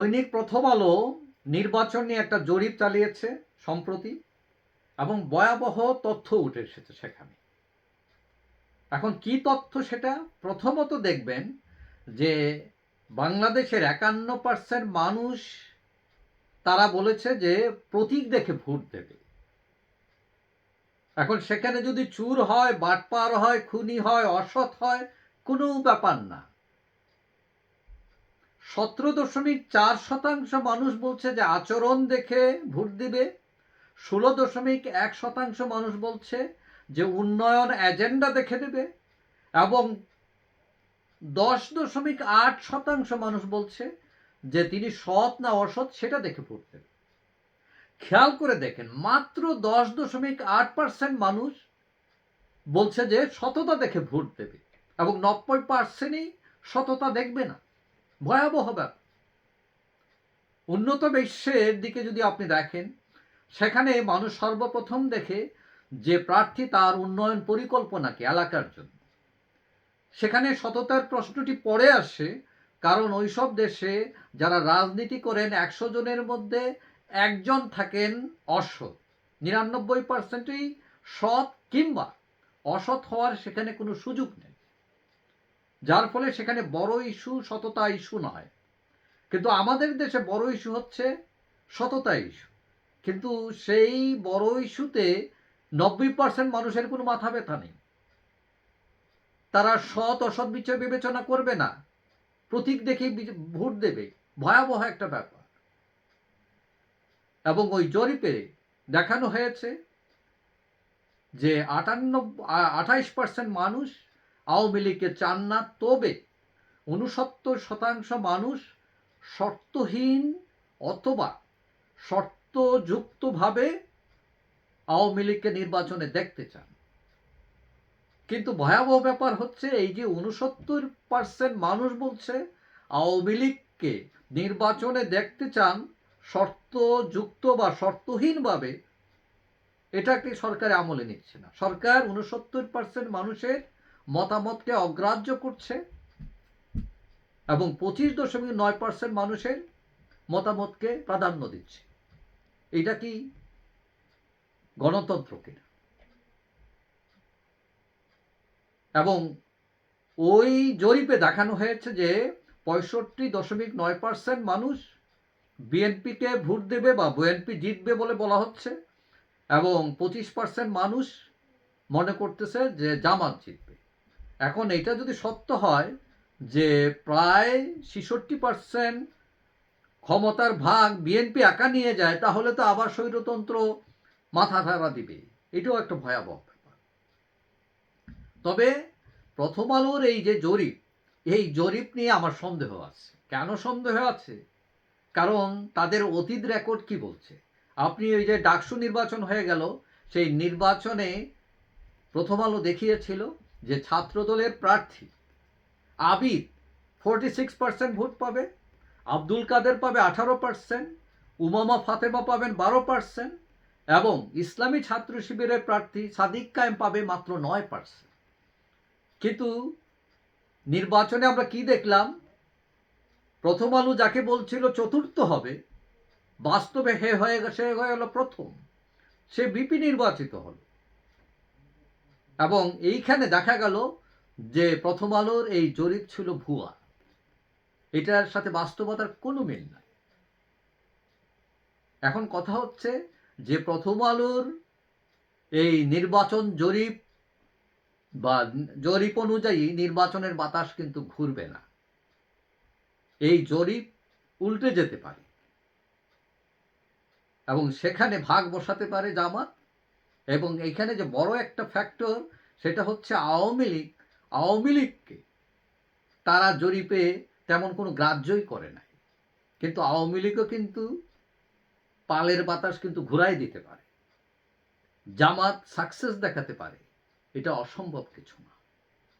দৈনিক প্রথম আলো নির্বাচন নিয়ে একটা জরিপ চালিয়েছে সম্প্রতি, এবং ভয়াবহ তথ্য উঠে এসেছে সেখানে। এখন কি তথ্য সেটা? প্রথমত দেখবেন যে বাংলাদেশের একান্ন পার্সেন্ট মানুষ তারা বলেছে যে প্রতীক দেখে ভোট দেবে। এখন সেখানে যদি চুর হয়, বাটপার হয়, খুনি হয়, অসৎ হয়, কোনো ব্যাপার না। সতেরো দশমিক চার শতাংশ মানুষ বলছে যে আচরণ দেখে ভোট দিবে। ষোলো দশমিক এক শতাংশ মানুষ বলছে যে উন্নয়ন এজেন্ডা দেখে দেবে। এবং দশ দশমিক আট শতাংশ মানুষ বলছে যে তিনি সৎ না অসৎ সেটা দেখে ভোট দেবে। খেয়াল করে দেখেন, মাত্র দশ দশমিক আট পার্সেন্ট মানুষ বলছে যে সততা দেখে ভোট দেবে এবং নব্বই পার্সেন্টই সততা দেখবে না। ভয়াবহ ব্যাপার। উন্নত বিশ্বের দিকে যদি আপনি দেখেন, সেখানে মানুষ সর্বপ্রথম দেখে যে প্রার্থী তার উন্নয়ন পরিকল্পনাকে এলাকার জন্য। সেখানে সততার প্রশ্নটি পড়ে আসে, কারণ ওইসব দেশে যারা রাজনীতি করেন, একশো জনের মধ্যে একজন থাকেন অসৎ। নিরানব্বই পার্সেন্টই সৎ কিংবা অসৎ হওয়ার সেখানে কোনো সুযোগ নেই। যার ফলে সেখানে বড় ইস্যু, সততা ইস্যু নয়। কিন্তু আমাদের দেশে বড় ইস্যু হচ্ছে সততা ইস্যু। কিন্তু সেই বড় ইস্যুতে নব্বই পার্সেন্ট মানুষের কোনো মাথা ব্যথা নেই। তারা সৎ, অসৎ বিচার বিবেচনা করবে না। প্রতীক দেখেই ভোট দেবে। ভয়াবহ একটা ব্যাপার। এবং ওই জরিপে দেখানো হয়েছে যে আটান্ন আঠাইশ পার্সেন্ট মানুষ আওয়ামী লীগকে চান না, তবে উনসত্তর শতাংশ মানুষ শর্তহীন অথবা শর্তযুক্তভাবে আওয়ামী লীগকে নির্বাচনে দেখতে চান। কিন্তু ভয়াবহ ব্যাপার হচ্ছে এই যে উনসত্তর পার্সেন্ট মানুষ বলছে আওয়ামী লীগকে নির্বাচনে দেখতে চান, শর্তযুক্ত বা শর্তহীনভাবে এটাকে সরকার আমলে নিচ্ছে না? সরকার উনসত্তর পার্সেন্ট মানুষের মতামতকে অগ্রাহ্য করছে এবং পঁচিশ দশমিক নয় পার্সেন্ট মানুষের মতামতকে প্রাধান্য দিচ্ছে। এটা কি গণতন্ত্র কিনা? এবং ওই জরিপে দেখানো হয়েছে যে পঁয়ষট্টি দশমিক নয় পার্সেন্ট মানুষ বিএনপিকে ভোট দেবে বা বিএনপি জিতবে বলে বলা হচ্ছে এবং পঁচিশ পার্সেন্ট মানুষ মনে করতেছে যে জামাত জিতবে। এখন এটা যদি সত্য হয় যে প্রায় ছেষট্টি পার্সেন্ট ক্ষমতার ভাগ বিএনপি একা নিয়ে যায়, তাহলে তো আবার স্বৈরতন্ত্র মাথা ধারা দিবে। এটাও একটা ভয়াবহ ব্যাপার। তবে প্রথম আলোর এই যে জরিপ, এই জরিপ নিয়ে আমার সন্দেহ আছে। কেন সন্দেহ আছে? কারণ তাদের অতীত রেকর্ড কি বলছে? আপনি ওই যে ডাকসু নির্বাচন হয়ে গেল, সেই নির্বাচনে প্রথম আলো দেখিয়েছিল যে ছাত্রদলের প্রার্থী। Abid forty six percent vote পাবে, আব্দুল কাদের পাবে আঠারো পার্সেন্ট উমামা ফাতেমা পাবেন বারো পার্সেন্ট এবং ইসলামী ছাত্র শিবিরের প্রার্থী সাদিক কায়েম পাবে মাত্র নয় পার্সেন্ট কিন্তু নির্বাচনে আমরা কি দেখলাম? প্রথম আলু যাকে বলছিল চতুর্থ হবে, বাস্তবে হে হয়ে, সে হয়ে গেল প্রথম। সে বিপি নির্বাচিত হলো। এবং এইখানে দেখা গেল যে প্রথম আলোর এই জরিপ ছিল ভুয়া। এটার সাথে বাস্তবতার কোনো মিল নাই। এখন কথা হচ্ছে যে প্রথম আলোর এই নির্বাচন জরিপ বা জরিপ অনুযায়ী নির্বাচনের বাতাস কিন্তু ঘুরবে না। এই জরিপ উল্টে যেতে পারে এবং সেখানে ভাগ বসাতে পারে জামাত এবং এখানে যে বড় একটা ফ্যাক্টর সেটা হচ্ছে আওয়ামী লীগ, আওয়ামী লীগকে তারা জরিপে তেমন কোনো গ্রাহ্যই করে নাই। কিন্তু আওয়ামী লীগও কিন্তু পালের বাতাস কিন্তু ঘুরাই দিতে পারে। জামাত সাকসেস দেখাতে পারে। এটা অসম্ভব কিছু না।